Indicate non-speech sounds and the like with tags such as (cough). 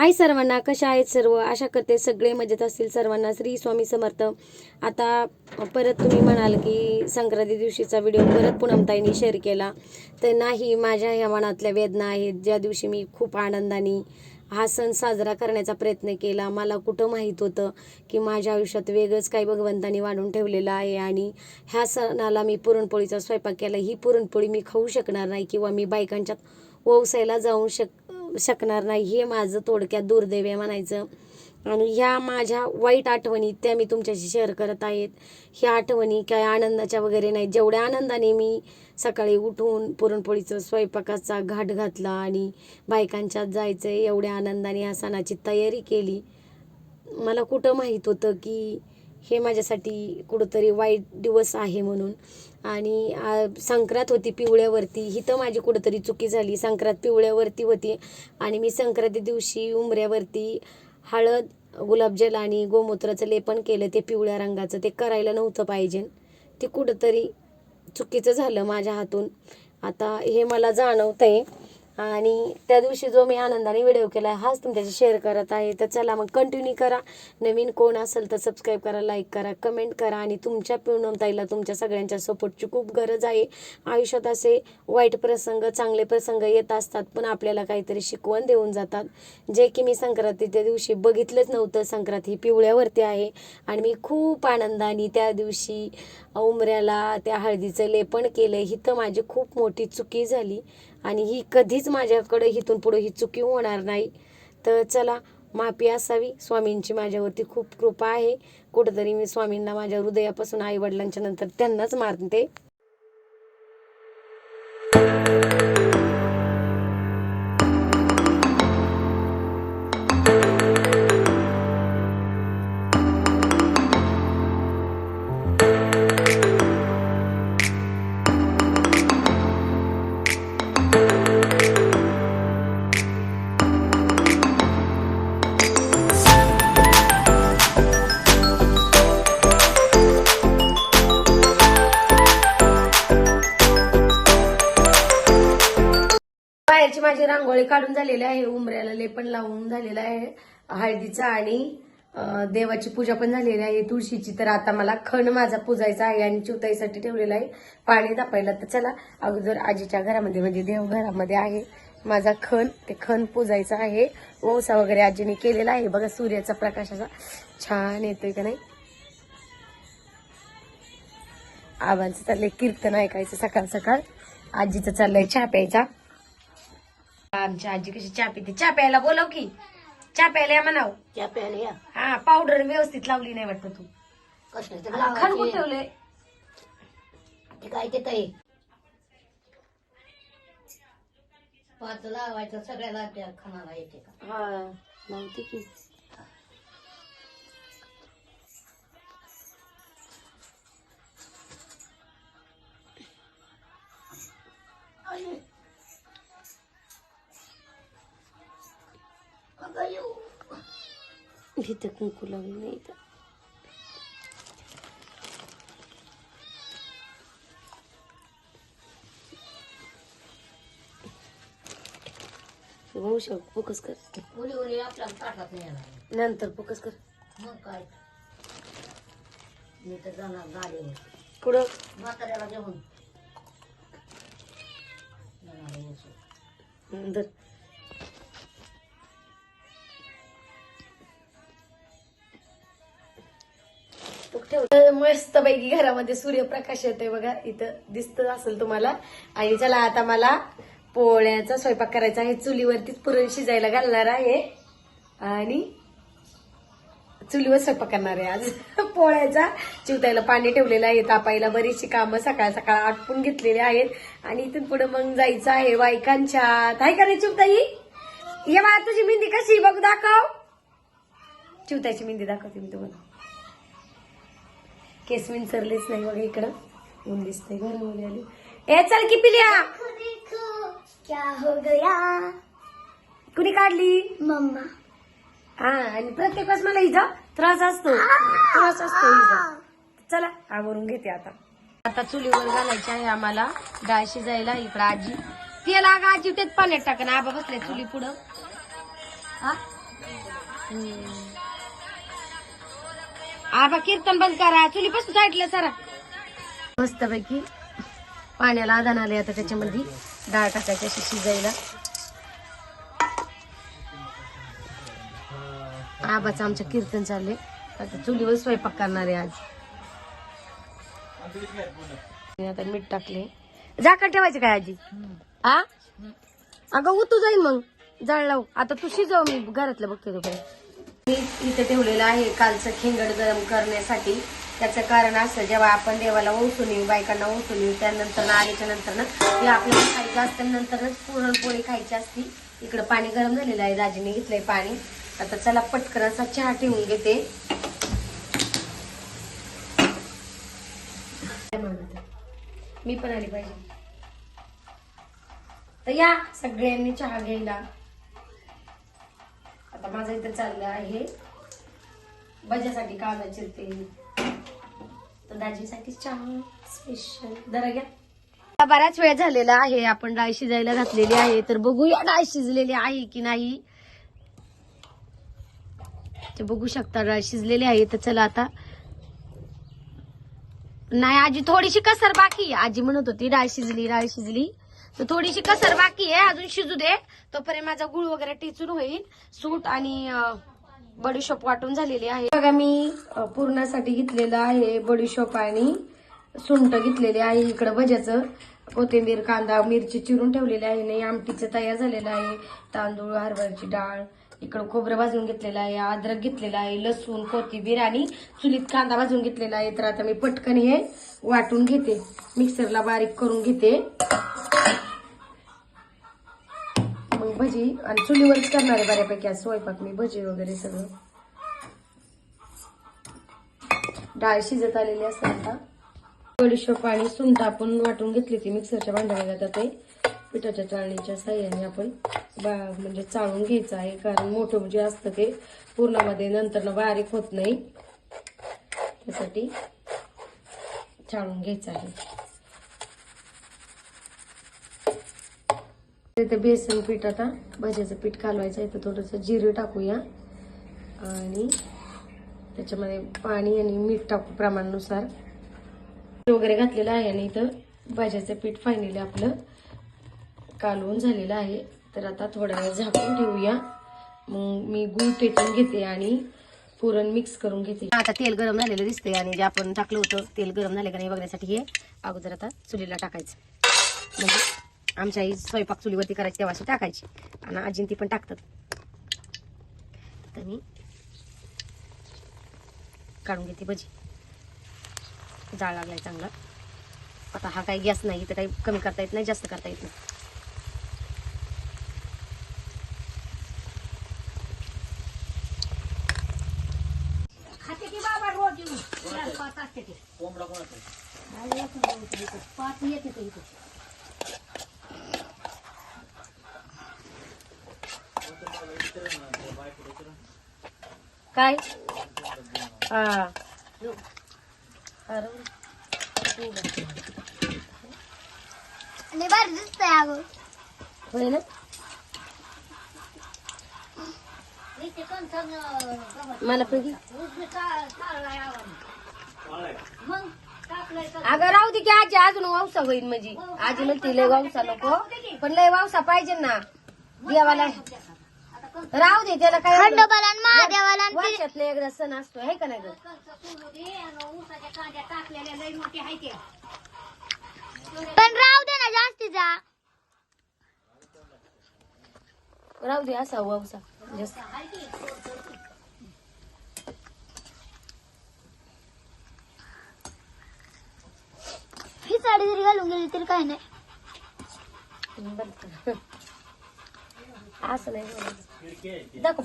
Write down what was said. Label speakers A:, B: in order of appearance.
A: हाय सर्वांना कशा आहेत सर्व? आशा करते सगळे मजेत असतील सर्वांना. श्री स्वामी समर्थ. आता परत तुम्ही म्हणाल की संक्रांती दिवशीचा व्हिडिओ परत पूनमताईंनी शेअर केला. तर नाही माझ्या ह्या मनातल्या वेदना आहेत. ज्या दिवशी मी खूप आनंदाने हा सण साजरा करण्याचा प्रयत्न केला मला कुठं माहीत होतं की माझ्या आयुष्यात वेगळंच काही भगवंतानी वाढून ठेवलेलं आहे आणि ह्या सणाला मी पुरणपोळीचा स्वयंपाक केला. ही पुरणपोळी मी खाऊ शकणार नाही किंवा मी बायकांच्या व्यवसायाला जाऊ शक शकणार नाही हे माझं थोडक्यात दुर्दैव म्हणायचं. आणि ह्या माझ्या वाईट आठवणी त्या मी तुमच्याशी शेअर करत आहेत. ह्या आठवणी काय आनंदाच्या वगैरे नाही जेवढ्या आनंदाने मी सकाळी उठून पुरणपोळीचं स्वयंपाकाचा घाट घातला आणि बायकांच्यात जायचं एवढ्या आनंदाने ह्या सणाची तयारी केली. मला कुठं माहीत होतं की हे माझ्यासाठी कुठंतरी वाईट दिवस आहे म्हणून. आणि संक्रांत होती पिवळ्यावरती. ही तर माझी कुठंतरी चुकी झाली. संक्रांत पिवळ्यावरती होती. आणि मी संक्रांती दिवशी उंबऱ्यावरती हळद गुलाबजल आणि गोमूत्राचं लेपन केलं. ते पिवळ्या रंगाचं. ते करायला नव्हतं पाहिजे. ते कुठंतरी चुकीचं झालं माझ्या हातून. आता हे मला जाणवतं आहे आणि त्या दिवशी जो मी आनंदाने व्हिडिओ केला हाच तुमच्याशी शेअर करत आहे. तर चला मग कंटिन्यू करा. नवीन कोण असेल तर सबस्क्राईब करा लाईक करा कमेंट करा. आणि तुमच्या पूर्णताईला तुमच्या सगळ्यांच्या सपोर्टची खूप गरज आहे. आयुष्यात असे वाईट प्रसंग चांगले प्रसंग येत असतात पण आपल्याला काहीतरी शिकवण देऊन जातात. जे की मी संक्रांतीच्या दिवशी बघितलंच नव्हतं. संक्रांत ही पिवळ्यावरती आहे. आणि मी खूप आनंदाने त्या दिवशी उमऱ्याला त्या हळदीचं लेपन केलं ही तर माझी खूप मोठी चुकी झाली. आणि ही कधीच माझ्याकडे इथून पुढे ही चुकी होणार नाही. तर चला माफी असावी. स्वामींची माझ्यावरती खूप कृपा आहे. कुठंतरी मी स्वामींना माझ्या हृदयापासून आईवडिलांच्या नंतर त्यांनाच मारते. बाहेरची माझी रांगोळी काढून झालेली आहे उमऱ्याला लेपण लावून झालेलं आहे हळदीचा आणि देवाची पूजा पण झालेली आहे. तुळशीची तर आता मला खण माझा पूजायचा आहे आणि चिवताईसाठी ठेवलेला आहे. पाणी तापायला तर चला अगोदर आजीच्या घरामध्ये म्हणजे देवघरामध्ये आहे. माझा खण ते खण पूजायचा आहे. ओसा वगैरे आजीने केलेला आहे. बघा सूर्याचा प्रकाश असा छान येतोय का नाही? आबांचं चाललंय कीर्तन ऐकायचं सकाळ सकाळ. आजीचं चाललंय चहा प्यायचा. आमची आजी कशी चहा पिते. चहा प्यायला बोलव की. चहा प्यायला या म्हणाव.
B: त्या प्यायला या.
A: हा पावडर व्यवस्थित लावली नाही वाटत तू. कुठं
B: लावायचे?
A: ठेवले
B: ते काय ते ताई पाच लावायचं सगळ्याला त्या खणाला येते का?
A: हा. नव्हती की. इथं कुंकू लावली नाही इथं. वंश फोकस कर.
B: उली उली आपल्याला ताटात नाही येणार.
A: नंतर फोकस कर.
B: मग काय? मी तर जाणार गाडीवर.
A: पुढं.
B: म्हाताऱ्याला घेऊन. जाणार आहे उचलून.
A: नंतर मस्त पैकी घरामध्ये सूर्यप्रकाश येतोय बघा. इथं दिसत असेल तुम्हाला. आणि चला आता मला पोळ्याचा स्वयंपाक करायचा आहे. चुलीवरतीच पुरण शिजायला घालणार आहे. आणि चुलीवर स्वयंपाक करणार आहे आज. (laughs) पोळ्याचा चिवतायला पाणी ठेवलेलं आहे. तापायला बरीचशी कामं सकाळ सकाळ आटपून घेतलेली आहेत. आणि इथून पुढे मग जायचं आहे बायकांच्या काय रे चिवताई? ये बा तुझी मेहंदी कशी बघू दाखव. चिवताची मेहंदी दाखवते मी तुम्हाला. केस विंचरलेच नाही बघा इकडं. ऊन दिसतंय घरामध्ये आली. ए चल की पिल्या.
C: क्या हो गया?
A: कुणी काढली?
C: मम्मा.
A: हा आणि प्रत्येक वेळेस मला हिचा त्रास असतो. त्रास असतो हिचा चला आवरून घेते आता. आता चुलीवर घालायची आहे आम्हाला डाळ शिजायला इकडं आजी. तेल अगं आजी तेच पाण्यात टाकन आबा बसले चुली पुढं हा आबा कीर्तन बंद करा. चुलीपासून साईडला मस्त मस्तपैकी पाण्याला आदान आले आता त्याच्यामध्ये. डाळ टाकायची अशी शिजायला. आबाचं आमचं कीर्तन चालले आता चुलीवर स्वयंपाक करणार आहे आज. आता मीठ टाकले झाकण ठेवायचं काय आजी? आ? अगं उतू जाईल मग. जाळ लावू. आता तू शिजव मी घरातलं बघते तोपर्यंत. मी इथे ठेवलेलं आहे कालचं खेंगड गरम करण्यासाठी. त्याचं कारण असं जेव्हा आपण देवाला ओसून येऊ बायकांना ओसून येऊ त्यानंतर आल्याच्यानंतर ना ते आपल्याला खायचं असतं. नंतरच पुरणपोळी खायची असती. इकडं पाणी गरम झालेलं आहे. दाजीने घेतलंय पाणी. आता चला पटकन असा चहा ठेवून घेते. मी पण आली पाहिजे. तर या सगळ्यांनी चहा घ्यायला. माझं इथं चाललं आहे. भज्यासाठी कांदा चिरते तर दाजीसाठी चहा स्पेशल दरा घ्या. बराच वेळ झालेला आहे. आपण डाळ शिजायला घातलेली आहे. तर बघूया डाळ शिजलेली आहे की नाही. ते बघू शकता डाळ शिजलेली आहे. तर चला आता. नाही आजी थोडीशी कसर बाकी आजी म्हणत होती डाळ शिजली डाळ शिजली. तर थोडीशी कसर बाकी आहे अजून शिजू दे तोपर्यंत माझा गुळ वगैरे टिचून होईल. सूट आणि बडीशॉप बडीशोप वाटून झालेली आहे. बघा मी पुरणासाठी घेतलेलं आहे बडीशोप आणि सुंट घेतलेले आहे इकडं भज्याचं. कोथिंबीर कांदा मिरची चिरून ठेवलेली आहे. नाही आमटीचं तयार झालेलं आहे. तांदूळ हरभऱ्याची डाळ इकडं खोबरं भाजून घेतलेलं आहे अद्रक घेतलेलं आहे लसूण कोथिंबीर आणि चुलीत कांदा भाजून घेतलेला आहे. तर आता मी पटकन हे वाटून घेते. मिक्सरला बारीक करून घेते. भजी आणि चुलीवरच करणार आहे बऱ्यापैकी आज स्वयंपाक मी भजी वगैरे सगळं. डाळ शिजत आलेली असते आता. बडीशोप आणि सुंठ आपण वाटून घेतली ती मिक्सरच्या भांड्यामध्ये. आता ते पिठाच्या चाळणीच्या साह्याने आपण बा म्हणजे चाळून घ्यायचं आहे. कारण मोठं जे असतं ते पूर्णामध्ये नंतर बारीक होत नाही. त्यासाठी चाळून घ्यायचं आहे. इथे बेसन पीठ आता भज्याचं पीठ कालवायचं आहे तर थोडंसं जिरं टाकूया. आणि त्याच्यामध्ये पाणी आणि मीठ टाकू प्रमाणानुसार. वगैरे घातलेलं आहे आणि इथं भाज्याचं पीठ फायनली आपलं कालवून झालेलं आहे. तर आता थोडा वेळ झाकून ठेवूया. मग मी गूळ टेचून घेते आणि पुरण मिक्स करून घेते. आता तेल गरम झालेलं दिसतंय आणि जे आपण टाकलं होतं तेल गरम झाले का नाही बघण्यासाठी हे अगोदर आता चुलीला टाकायचं. म्हणजे आमच्या आई स्वयंपाक चुलीवरती करायची तेव्हा अशी टाकायची. आणि आजीन ती पण टाकतात. तर मी काढून घेते भजी. जाळ लागलाय चांगला. आता हा काही गॅस नाही तर काही कमी करता येत नाही जास्त करता येत नाही.
B: पाच असते ते. नाही, एक नाही इथे, इथे. पाच येते
A: काय? हा.
C: भारी दिसतंय अगं.
A: होय ना. मला पण घे. अगं राहू दे की आजी अजून वावसा होईल म्हणजे. आजी म्हणते लय वावसा नको. पण लय वावसा पाहिजे ना. देवाला. राहू दे त्याला काय एवढं-
C: खंडोबाला आणि महादेवाला आणि ते-
A: वर्षातला एकदा सण असतो आहे का नाही गं
C: पण राहू दे ना जास्तीचा
A: राहू दे असा वावसा जास्त
C: ही साडी जरी घालून गेली तरी काय नाही
A: बरं. असं नाही बोलायचं. दाखव